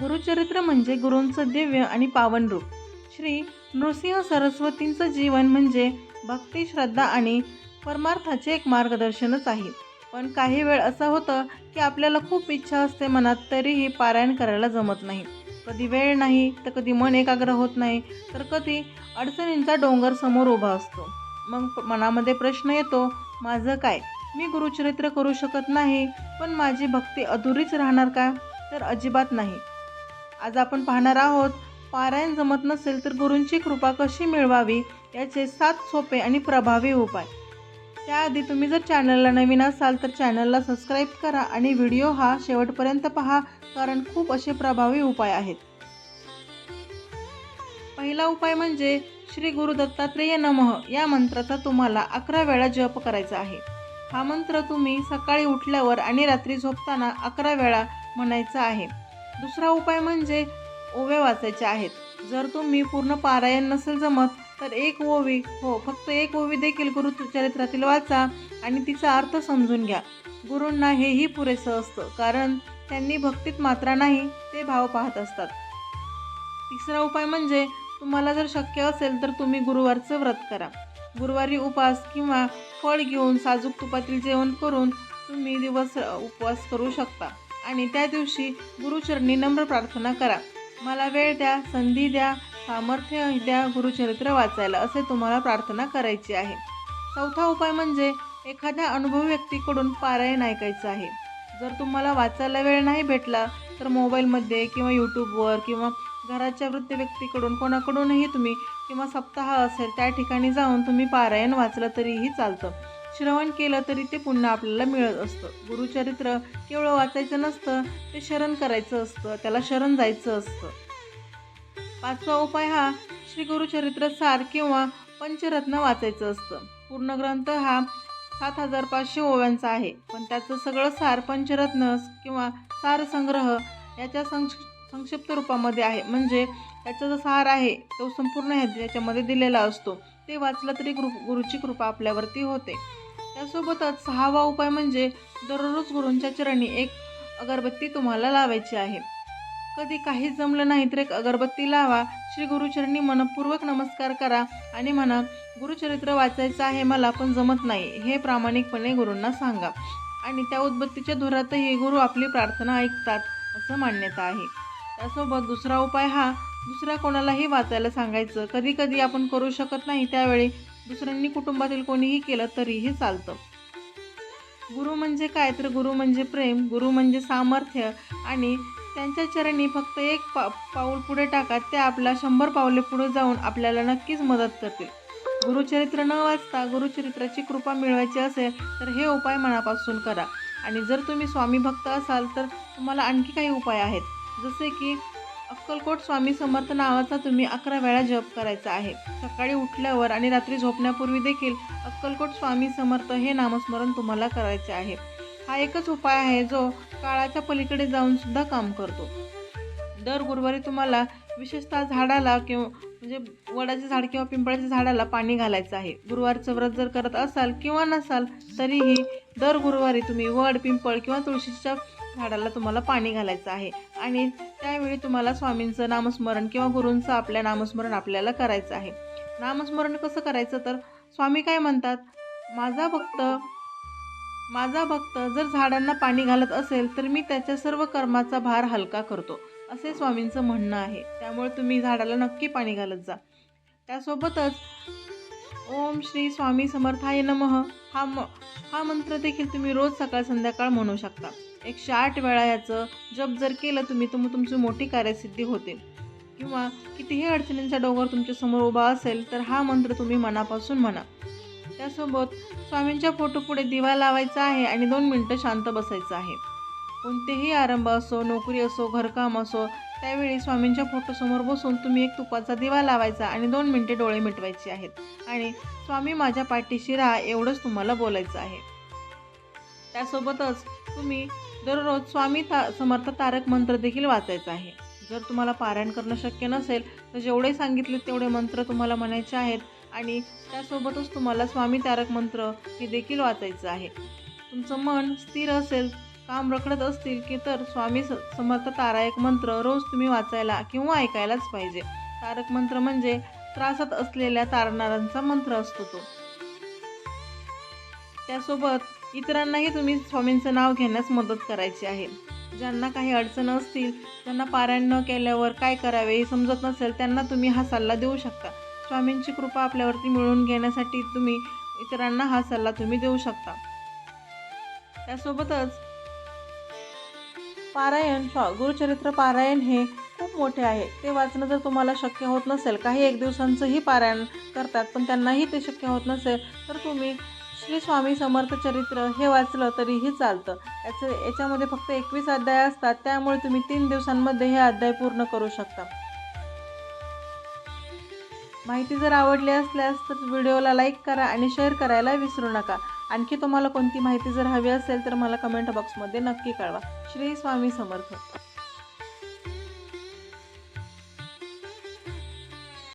गुरुचरित्र म्हणजे गुरूंचं दिव्य आणि पावन रूप. श्री नृसिंह सरस्वतींचं जीवन म्हणजे भक्ती श्रद्धा आणि परमार्थाचे एक मार्गदर्शनच आहे. पण काही वेळ असं होतं की आपल्याला खूप इच्छा असते मनात तरीही पारायण करायला जमत नाही. कधी वेळ नाही तर कधी मन एकाग्र होत नाही तर कधी अडचणींचा डोंगर समोर उभा असतो. मग मनामध्ये प्रश्न येतो माझं काय? मी गुरुचरित्र करू शकत नाही पण माझी भक्ती अधुरीच राहणार का? तर अजिबात नाही. आज आपण पाहणार आहोत पारायण जमत नसेल तर गुरूंची कृपा कशी मिळवावी याचे सात सोपे आणि प्रभावी उपाय. त्याआधी तुम्ही जर चॅनलला नवीन असाल तर चॅनलला सबस्क्राईब करा आणि व्हिडिओ हा शेवटपर्यंत पहा कारण खूप असे प्रभावी उपाय आहेत. पहिला उपाय म्हणजे श्री गुरु दत्तात्रेय नमः या मंत्राचा तुम्हाला अकरा वेळा जप करायचा आहे. हा मंत्र तुम्ही सकाळी उठल्यावर आणि रात्री झोपताना अकरा वेळा म्हणायचा आहे. दुसरा उपाय म्हणजे ओव्या वाचायच्या आहेत. जर तुम्ही पूर्ण पारायण नसेल जमत तर एक ओवी हो फक्त एक ओवी देखील गुरुचरित्रातील वाचा आणि तिचा अर्थ समजून घ्या. गुरूंना हेही पुरेसं असतं कारण त्यांनी भक्तीत मात्रा नाही ते भाव पाहत असतात. तिसरा उपाय म्हणजे तुम्हाला जर शक्य असेल तर तुम्ही गुरुवारचं व्रत करा. गुरुवारी उपास किंवा फळ घेऊन साजूक तुपातील जेवण करून तुम्ही दिवस उपवास करू शकता. आणि त्या दिवशी गुरुचरणी नम्र प्रार्थना करा. मला वेळ द्या संधी द्या सामर्थ्य द्या गुरुचरित्र वाचायला असे तुम्हाला प्रार्थना करायची आहे. चौथा उपाय म्हणजे एखाद्या अनुभवी व्यक्तीकडून पारायण ऐकायचं आहे. जर तुम्हाला वाचायला वेळ नाही भेटला तर मोबाईलमध्ये किंवा यूट्यूबवर किंवा घराच्या वृत्त व्यक्तीकडून कोणाकडूनही तुम्ही किंवा सप्ताह असेल त्या ठिकाणी जाऊन तुम्ही पारायण वाचलं तरीही चालतं. श्रवण केलं तरी ते पुन्हा आपल्याला मिळत असतं. गुरुचरित्र केवळ वाचायचं नसतं ते शरण करायचं असतं त्याला शरण जायचं असतं. पाचवा उपाय हा श्री गुरुचरित्र सार किंवा पंचरत्न वाचायचं असतं. पूर्ण ग्रंथ हा सात हजार पाचशे ओव्यांचा आहे. पण त्याचं सगळं सार पंचरत्न किंवा सार संग्रह याच्या संक्ष संक्षिप्त रूपामध्ये आहे. म्हणजे त्याचा जो सार आहे तो संपूर्ण ह्याच्यामध्ये याच्यामध्ये दिलेला असतो. ते वाचलं तरी गुरु गुरुची कृपा आपल्यावरती होते. त्यासोबतच सहावा उपाय म्हणजे दररोज गुरूंच्या चरणी एक अगरबत्ती तुम्हाला लावायची आहे. कधी काहीच जमलं नाही तर एक अगरबत्ती लावा. श्री गुरुचरणी मनपूर्वक नमस्कार करा आणि म्हणा गुरुचरित्र वाचायचं आहे मला पण जमत नाही. हे प्रामाणिकपणे गुरूंना सांगा. आणि त्या उदबत्तीच्या धुरातही गुरु आपली प्रार्थना ऐकतात असं मान्यता आहे. त्यासोबत दुसरा उपाय हा दुसऱ्या कोणालाही वाचायला सांगायचं. कधी कधी आपण करू शकत नाही त्यावेळी दुसऱ्यांनी कुटुंबातील कोणीही केलं तरीही चालतं. गुरु म्हणजे काय? तर गुरु म्हणजे प्रेम गुरु म्हणजे सामर्थ्य आणि त्यांच्या चरणी फक्त एक पा पाऊल पुढे टाका ते आपला शंभर पावले पुढे जाऊन आपल्याला नक्कीच मदत करतील. गुरुचरित्र न वाचता गुरुचरित्राची कृपा मिळवायची असेल तर हे उपाय मनापासून करा. आणि जर तुम्ही स्वामी भक्त असाल तर तुम्हाला आणखी काही उपाय आहेत. जसे की अक्कलकोट स्वामी समर्थ नावाचा तुम्ही अकरा वेळा जप करायचा आहे. सकाळी उठल्यावर आणि रात्री झोपण्यापूर्वी देखील अक्कलकोट स्वामी समर्थ हे नामस्मरण तुम्हाला करायचे आहे. हा एकच उपाय आहे जो काळाच्या पलीकडे जाऊन सुद्धा काम करतो. दर गुरुवारी तुम्हाला विशेषतः झाडाला किंवा म्हणजे वडाचे झाड किंवा पिंपळाच्या झाडाला पाणी घालायचं आहे. गुरुवारचं व्रत जर करत असाल किंवा नसाल तरीही दर गुरुवारी तुम्ही वड पिंपळ किंवा तुळशीच्या झाडाला तुम्हाला पाणी घालायचं आहे. आणि त्यावेळी तुम्हाला स्वामींचं नामस्मरण किंवा गुरूंचं आपल्या नामस्मरण आपल्याला करायचं आहे. नामस्मरण कसं करायचं तर स्वामी काय म्हणतात? माझा भक्त माझा भक्त जर झाडांना पाणी घालत असेल तर मी त्याच्या सर्व कर्माचा भार हलका करतो असे स्वामींचं म्हणणं आहे. त्यामुळे तुम्ही झाडाला नक्की पाणी घालत जा. त्यासोबतच ओम श्री स्वामी समर्थाय नमः हा म हा मंत्र देखील तुम्ही रोज सकाळ संध्याकाळ म्हणू शकता. एकशे आठ वेळा याचं जप जर केलं तुम्ही तर मग तुमची मोठी कार्यसिद्धी होते. किंवा कितीही अडचणींचा डोंगर तुमच्यासमोर उभा असेल तर हा मंत्र तुम्ही मनापासून म्हणा. त्यासोबत स्वामींच्या फोटो पुढे दिवा लावायचा आहे आणि दोन मिनटं शांत बसायचं आहे. कोणतेही आरंभ असो नोकरी असो घरकाम असो त्यावेळी स्वामींच्या फोटोसमोर बसून तुम्ही एक तुपाचा दिवा लावायचा आणि दोन मिनटे डोळे मिटवायचे आहेत. आणि स्वामी माझ्या पाठीशी राहा एवढंच तुम्हाला बोलायचं आहे. त्यासोबतच तुम्ही दररोज स्वामी ता समर्थ तारक मंत्र देखील वाचायचा आहे. जर तुम्हाला पारायण करणं शक्य नसेल तर जेवढे सांगितले तेवढे मंत्र तुम्हाला म्हणायचे आहेत आणि त्यासोबतच तुम्हाला स्वामी तारक मंत्र हे देखील वाचायचं आहे. तुमचं मन स्थिर असेल काम रखडत असतील की तर स्वामी स समर्थ तारायक मंत्र रोज तुम्ही वाचायला किंवा ऐकायलाच पाहिजे. तारक मंत्र म्हणजे त्रासात असलेल्या तारणारांचा मंत्र असतो तो. त्यासोबत इतरांनाही तुम्ही स्वामींचं नाव घेण्यास मदत करायची आहे. ज्यांना काही अडचण असतील त्यांना पारायण न केल्यावर काय करावे हे समजत नसेल त्यांना तुम्ही हा सल्ला देऊ शकता. स्वामींची कृपा आपल्यावरती मिळवून घेण्यासाठी तुम्ही इतरांना हा सल्ला तुम्ही देऊ शकता. त्यासोबतच पारायण स्वा गुरुचरित्र पारायण हे खूप मोठे आहे. ते वाचणं जर तुम्हाला शक्य होत नसेल काही एक दिवसांचंही पारायण करतात पण त्यांनाही ते शक्य होत नसेल तर तुम्ही श्री स्वामी समर्थ चरित्र हे वाचलं तरीही चालतं. याचं याच्यामध्ये फक्त एकवीस अध्याय असतात त्यामुळे तुम्ही तीन दिवसांमध्ये हे अध्याय पूर्ण करू शकता. माहिती जर आवडली असल्यास तर व्हिडिओला लाईक करा आणि शेअर करायला विसरू नका. आणखी तुम्हाला कोणती माहिती जर हवी असेल तर मला कमेंट बॉक्समध्ये नक्की कळवा. श्री स्वामी समर्थ.